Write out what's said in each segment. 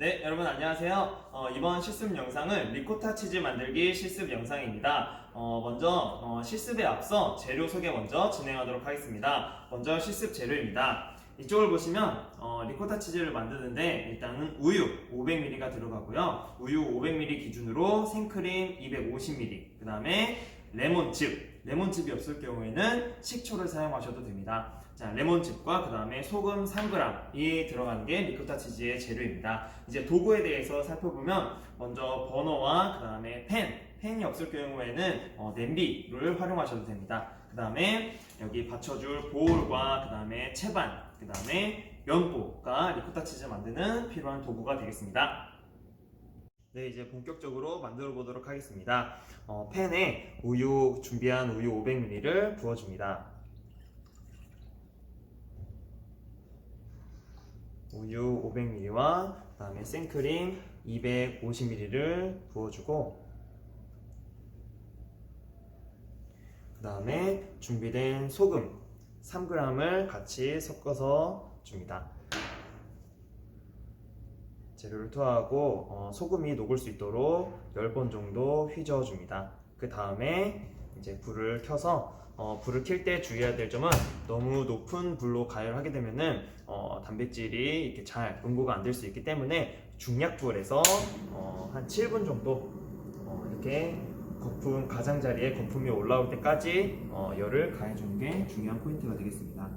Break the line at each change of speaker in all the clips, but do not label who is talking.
네, 여러분 안녕하세요. 어, 이번 실습 영상은 리코타 치즈 만들기 실습 영상입니다. 어, 먼저 어, 실습에 앞서 재료 소개 먼저 진행하도록 하겠습니다. 먼저 실습 재료입니다. 이쪽을 보시면 어, 리코타 치즈를 만드는데 일단은 우유 500ml가 들어가고요. 우유 500ml 기준으로 생크림 250ml, 그 다음에 레몬즙, 레몬즙이 없을 경우에는 식초를 사용하셔도 됩니다. 자, 레몬즙과 그 다음에 소금 3g이 들어가는 게 리코타 치즈의 재료입니다. 이제 도구에 대해서 살펴보면 먼저 버너와 그 다음에 팬, 팬이 없을 경우에는 어, 냄비를 활용하셔도 됩니다. 그 다음에 여기 받쳐줄 보울과 그 다음에 채반, 그 다음에 면보가 리코타 치즈 만드는 필요한 도구가 되겠습니다. 네, 이제 본격적으로 만들어 보도록 하겠습니다. 어, 팬에 우유 준비한 우유 500ml를 부어줍니다. 우유 500ml와 그다음에 생크림 250ml를 부어주고 그다음에 준비된 소금 3g을 같이 섞어서 줍니다. 재료를 투하하고 어, 소금이 녹을 수 있도록 10번 정도 휘저어 줍니다. 그 다음에 이제 불을 켜서 어, 불을 켤 때 주의해야 될 점은 너무 높은 불로 가열을 하게 되면은 어, 단백질이 이렇게 잘 응고가 안 될 수 있기 때문에 중약불에서 어, 한 7분 정도 어, 이렇게 거품 가장자리에 거품이 올라올 때까지 어, 열을 가해주는 게 중요한 포인트가 되겠습니다.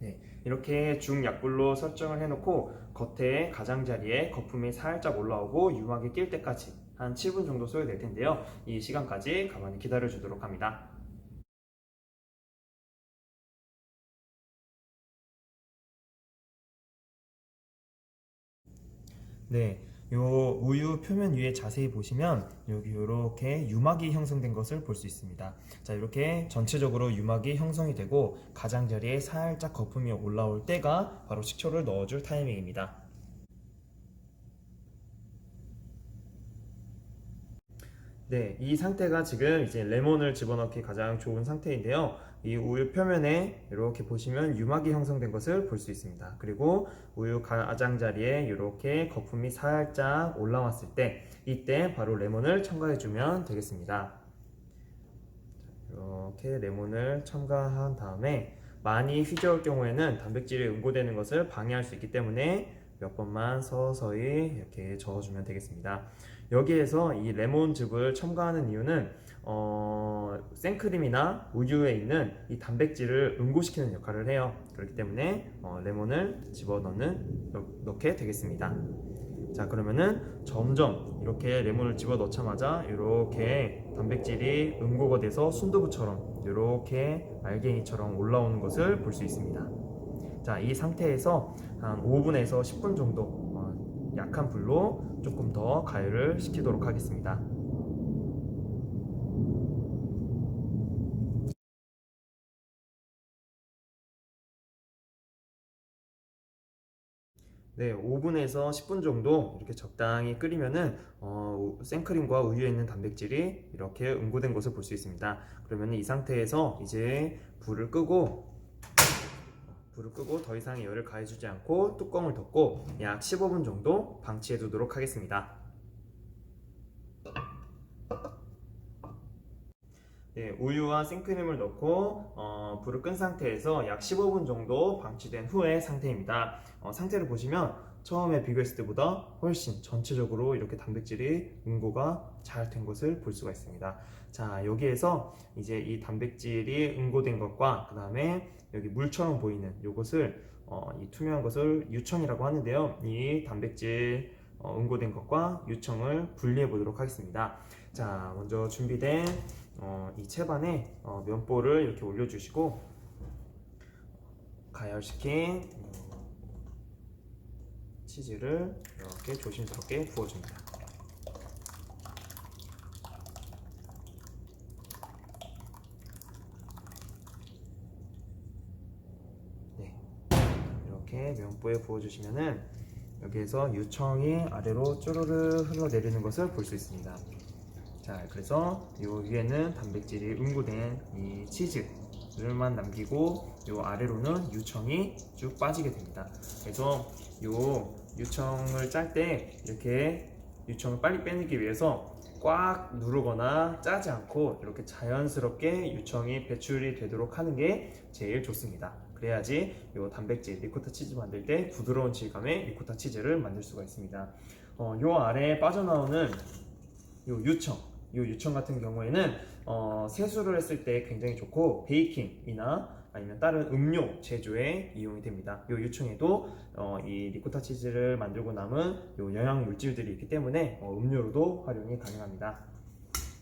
네, 이렇게 중약불로 설정을 해놓고 겉에 가장자리에 거품이 살짝 올라오고 유막이 낄 때까지 한 7분 정도 소요될 텐데요. 이 시간까지 가만히 기다려 주도록 합니다. 네, 요 우유 표면 위에 자세히 보시면 여기 이렇게 유막이 형성된 것을 볼 수 있습니다. 자, 이렇게 전체적으로 유막이 형성이 되고 가장자리에 살짝 거품이 올라올 때가 바로 식초를 넣어줄 타이밍입니다. 네, 이 상태가 지금 이제 레몬을 집어넣기 가장 좋은 상태인데요. 이 우유 표면에 이렇게 보시면 유막이 형성된 것을 볼 수 있습니다. 그리고 우유 가장자리에 이렇게 거품이 살짝 올라왔을 때 이때 바로 레몬을 첨가해 주면 되겠습니다. 이렇게 레몬을 첨가한 다음에 많이 휘저을 경우에는 단백질이 응고되는 것을 방해할 수 있기 때문에 몇 번만 서서히 이렇게 저어주면 되겠습니다. 여기에서 이 레몬즙을 첨가하는 이유는 어, 생크림이나 우유에 있는 이 단백질을 응고시키는 역할을 해요. 그렇기 때문에 어, 레몬을 집어넣는 넣게 되겠습니다. 자 그러면은 점점 이렇게 레몬을 집어 넣자마자 이렇게 단백질이 응고가 돼서 순두부처럼 이렇게 알갱이처럼 올라오는 것을 볼 수 있습니다. 자 이 상태에서 한 5분에서 10분 정도 어, 약한 불로 조금 더 가열을 시키도록 하겠습니다. 네, 5분에서 10분 정도 이렇게 적당히 끓이면은 어, 생크림과 우유에 있는 단백질이 이렇게 응고된 것을 볼 수 있습니다. 그러면 이 상태에서 이제 불을 끄고 불을 끄고 더 이상의 열을 가해주지 않고 뚜껑을 덮고 약 15분 정도 방치해 두도록 하겠습니다. 네, 우유와 생크림을 넣고 어, 불을 끈 상태에서 약 15분 정도 방치된 후의 상태입니다. 어, 상태를 보시면 처음에 비교했을 때보다 훨씬 전체적으로 이렇게 단백질이 응고가 잘 된 것을 볼 수가 있습니다. 자, 여기에서 이제 이 단백질이 응고된 것과 그 다음에 여기 물처럼 보이는 이것을 어, 이 투명한 것을 유청이라고 하는데요. 이 단백질 어, 응고된 것과 유청을 분리해 보도록 하겠습니다. 자, 먼저 준비된 어, 이 채반에 어, 면보를 이렇게 올려주시고 가열시킨 어, 치즈를 이렇게 조심스럽게 부어줍니다. 네, 이렇게 면보에 부어주시면은 여기에서 유청이 아래로 쪼르르 흘러내리는 것을 볼 수 있습니다. 자, 그래서 이 위에는 단백질이 응고된 이 치즈 물만 남기고 요 아래로는 유청이 쭉 빠지게 됩니다. 그래서 요 유청을 짤 때 이렇게 유청을 빨리 빼내기 위해서 꽉 누르거나 짜지 않고 이렇게 자연스럽게 유청이 배출이 되도록 하는 게 제일 좋습니다. 그래야지 요 단백질 리코타 치즈 만들 때 부드러운 질감의 리코타 치즈를 만들 수가 있습니다. 어, 요 아래에 빠져나오는 요 유청, 요 유청 같은 경우에는 어, 세수를 했을 때 굉장히 좋고 베이킹이나 아니면 다른 음료 제조에 이용이 됩니다. 요 유청에도 어, 이 리코타 치즈를 만들고 남은 요 영양 물질들이 있기 때문에 어, 음료로도 활용이 가능합니다.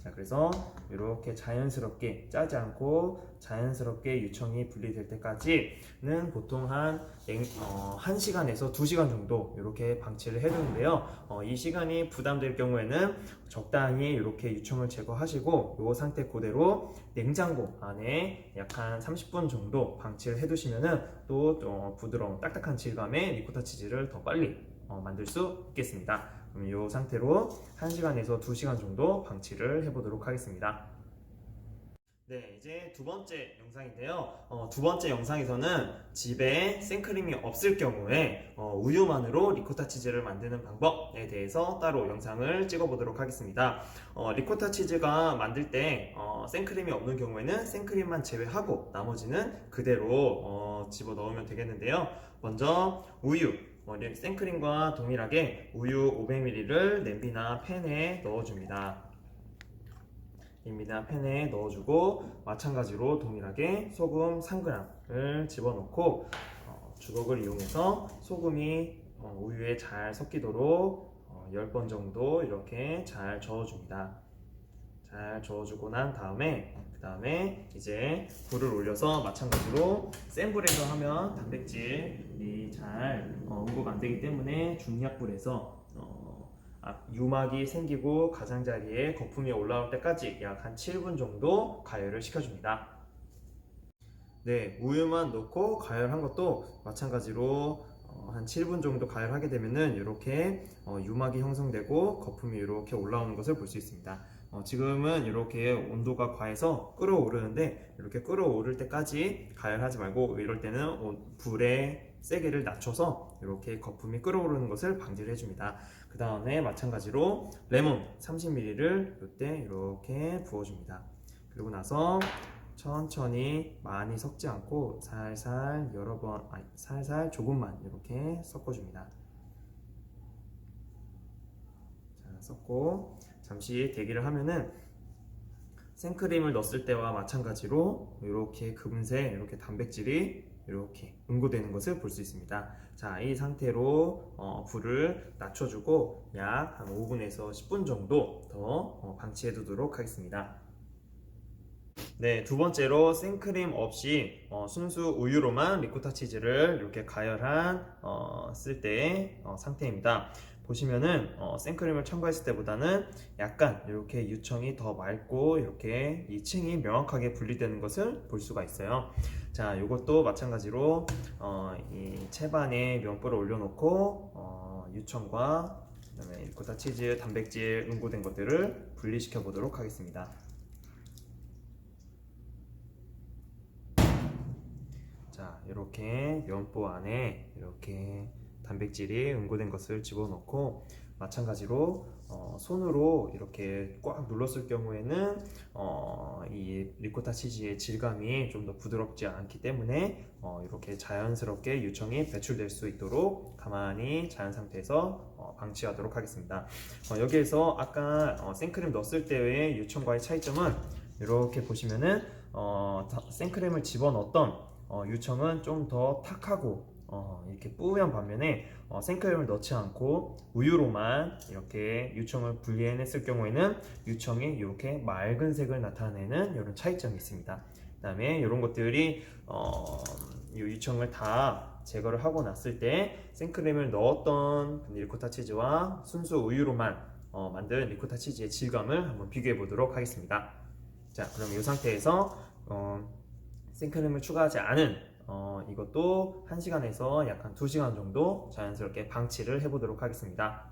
자, 그래서 이렇게 자연스럽게 짜지 않고 자연스럽게 유청이 분리될 때까지는 보통 한, 냉- 어, 1시간에서 2시간 정도 이렇게 방치를 해두는데요. 어, 이 시간이 부담될 경우에는 적당히 이렇게 유청을 제거하시고 이 상태 그대로 냉장고 안에 약 한 30분 정도 방치를 해두시면은 또 어, 부드러운 딱딱한 질감의 리코타 치즈를 더 빨리 어, 만들 수 있겠습니다. 그럼 이 상태로 1시간에서 2시간 정도 방치를 해보도록 하겠습니다. 네, 이제 두 번째 영상인데요. 어, 두 번째 영상에서는 집에 생크림이 없을 경우에 어, 우유만으로 리코타 치즈를 만드는 방법에 대해서 따로 영상을 찍어보도록 하겠습니다. 어, 리코타 치즈가 만들 때 어, 생크림이 없는 경우에는 생크림만 제외하고 나머지는 그대로 어, 집어 넣으면 되겠는데요. 먼저 우유, 어, 리- 생크림과 동일하게 우유 500ml를 냄비나 팬에 넣어줍니다. 입니다. 팬에 넣어주고 마찬가지로 동일하게 소금 3g을 집어넣고 어, 주걱을 이용해서 소금이 어, 우유에 잘 섞이도록 어, 10번 정도 이렇게 잘 저어줍니다. 잘 저어주고 난 다음에 그 다음에 이제 불을 올려서 마찬가지로 센 불에서 하면 단백질이 잘 어, 응고가 안 되기 때문에 중약불에서 어, 아, 유막이 생기고 가장자리에 거품이 올라올 때까지 약 한 7분 정도 가열을 시켜줍니다. 네, 우유만 넣고 가열한 것도 마찬가지로 어, 한 7분 정도 가열하게 되면은 이렇게 어, 유막이 형성되고 거품이 이렇게 올라오는 것을 볼 수 있습니다. 어, 지금은 이렇게 온도가 과해서 끓어오르는데 이렇게 끓어오를 때까지 가열하지 말고 이럴 때는 온- 불의 세게를 낮춰서 이렇게 거품이 끓어오르는 것을 방지를 해줍니다. 그 다음에 마찬가지로 레몬 30ml를 이때 이렇게 부어줍니다. 그리고 나서 천천히 많이 섞지 않고 살살 여러 번, 아니, 살살 조금만 이렇게 섞어줍니다. 자, 섞고 잠시 대기를 하면은 생크림을 넣었을 때와 마찬가지로 이렇게 금세 이렇게 단백질이 이렇게 응고되는 것을 볼 수 있습니다. 자, 이 상태로 어, 불을 낮춰주고 약 한 5분에서 10분 정도 더 어, 방치해 두도록 하겠습니다. 네, 두 번째로 생크림 없이 어, 순수 우유로만 리코타 치즈를 이렇게 가열한 어, 쓸 때의 어, 상태입니다. 보시면은 어, 생크림을 첨가했을 때보다는 약간 이렇게 유청이 더 맑고 이렇게 이 층이 명확하게 분리되는 것을 볼 수가 있어요. 자, 이것도 마찬가지로 어, 이 채반에 면보를 올려놓고 어, 유청과 그다음에 리코타 치즈, 단백질 응고된 것들을 분리시켜 보도록 하겠습니다. 자, 이렇게 면보 안에 이렇게 단백질이 응고된 것을 집어넣고 마찬가지로 어, 손으로 이렇게 꽉 눌렀을 경우에는 어, 이 리코타 치즈의 질감이 좀 더 부드럽지 않기 때문에 어, 이렇게 자연스럽게 유청이 배출될 수 있도록 가만히 자연 상태에서 어, 방치하도록 하겠습니다. 어, 여기에서 아까 어, 생크림 넣었을 때의 유청과의 차이점은 이렇게 보시면은 어, 다- 생크림을 집어넣었던 어, 유청은 좀 더 탁하고 어, 이렇게 뿌연 반면에 어, 생크림을 넣지 않고 우유로만 이렇게 유청을 분리해냈을 경우에는 유청이 이렇게 맑은 색을 나타내는 이런 차이점이 있습니다. 그 다음에 이런 것들이 어, 이 유청을 다 제거를 하고 났을 때 생크림을 넣었던 리코타 치즈와 순수 우유로만 어, 만든 리코타 치즈의 질감을 한번 비교해 보도록 하겠습니다. 자, 그럼 이 상태에서 어, 생크림을 추가하지 않은 어, 이것도 1시간에서 약 한 2시간 정도 자연스럽게 방치를 해보도록 하겠습니다.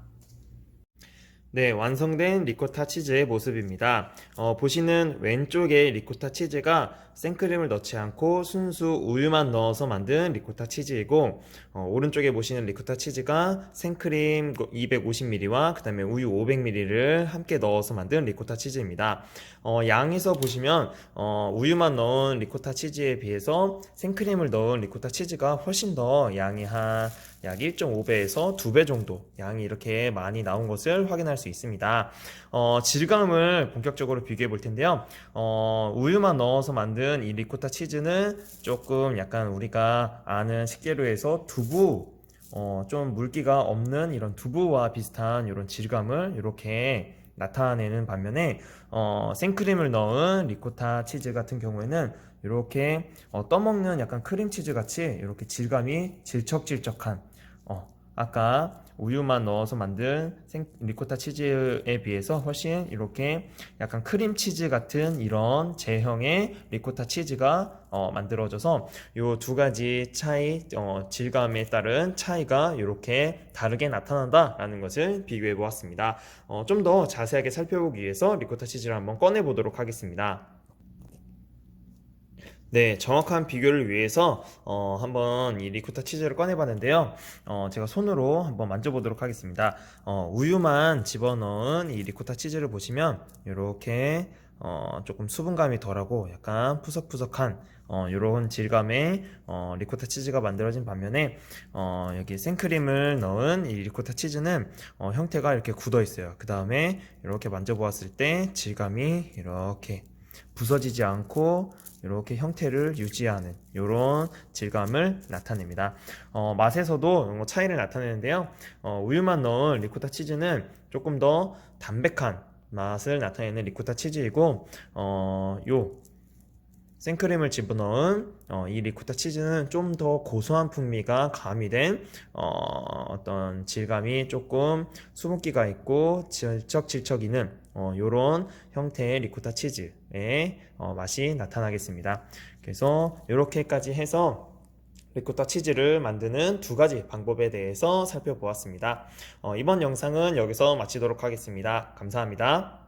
네, 완성된 리코타 치즈의 모습입니다. 어, 보시는 왼쪽에 리코타 치즈가 생크림을 넣지 않고 순수 우유만 넣어서 만든 리코타 치즈이고 어, 오른쪽에 보시는 리코타 치즈가 생크림 250ml와 그 다음에 우유 500ml를 함께 넣어서 만든 리코타 치즈입니다. 어, 양에서 보시면 어, 우유만 넣은 리코타 치즈에 비해서 생크림을 넣은 리코타 치즈가 훨씬 더 양이 한 약 1.5배에서 2배 정도 양이 이렇게 많이 나온 것을 확인할 수 있습니다. 어, 질감을 본격적으로 비교해 볼 텐데요. 어, 우유만 넣어서 만든 이 리코타 치즈는 조금 약간 우리가 아는 식재료에서 두부 어, 좀 물기가 없는 이런 두부와 비슷한 이런 질감을 이렇게 나타내는 반면에 어, 생크림을 넣은 리코타 치즈 같은 경우에는 이렇게 어, 떠먹는 약간 크림치즈 같이 이렇게 질감이 질척질척한 어, 아까 우유만 넣어서 만든 생, 리코타 치즈에 비해서 훨씬 이렇게 약간 크림 치즈 같은 이런 제형의 리코타 치즈가 어, 만들어져서 이두 가지 차이 어, 질감에 따른 차이가 이렇게 다르게 나타난다라는 것을 비교해 보았습니다. 어, 좀 더 자세하게 살펴보기 위해서 리코타 치즈를 한번 꺼내 보도록 하겠습니다. 네, 정확한 비교를 위해서 어, 한번 이 리코타 치즈를 꺼내봤는데요. 어, 제가 손으로 한번 만져보도록 하겠습니다. 어, 우유만 집어넣은 이 리코타 치즈를 보시면 이렇게 어, 조금 수분감이 덜하고 약간 푸석푸석한 어, 이런 질감의 어, 리코타 치즈가 만들어진 반면에 어, 여기 생크림을 넣은 이 리코타 치즈는 어, 형태가 이렇게 굳어 있어요. 그 다음에 이렇게 만져보았을 때 질감이 이렇게 부서지지 않고 이렇게 형태를 유지하는 이런 질감을 나타냅니다. 어, 맛에서도 뭐 차이를 나타내는데요. 어, 우유만 넣은 리코타 치즈는 조금 더 담백한 맛을 나타내는 리코타 치즈이고 어, 요 생크림을 집어넣은 어, 이 리코타 치즈는 좀 더 고소한 풍미가 가미된 어, 떤 질감이 조금 수분기가 있고 질척질척이는 어, 이런 형태의 리코타 치즈의 어, 맛이 나타나겠습니다. 그래서 이렇게까지 해서 리코타 치즈를 만드는 두 가지 방법에 대해서 살펴보았습니다. 어, 이번 영상은 여기서 마치도록 하겠습니다. 감사합니다.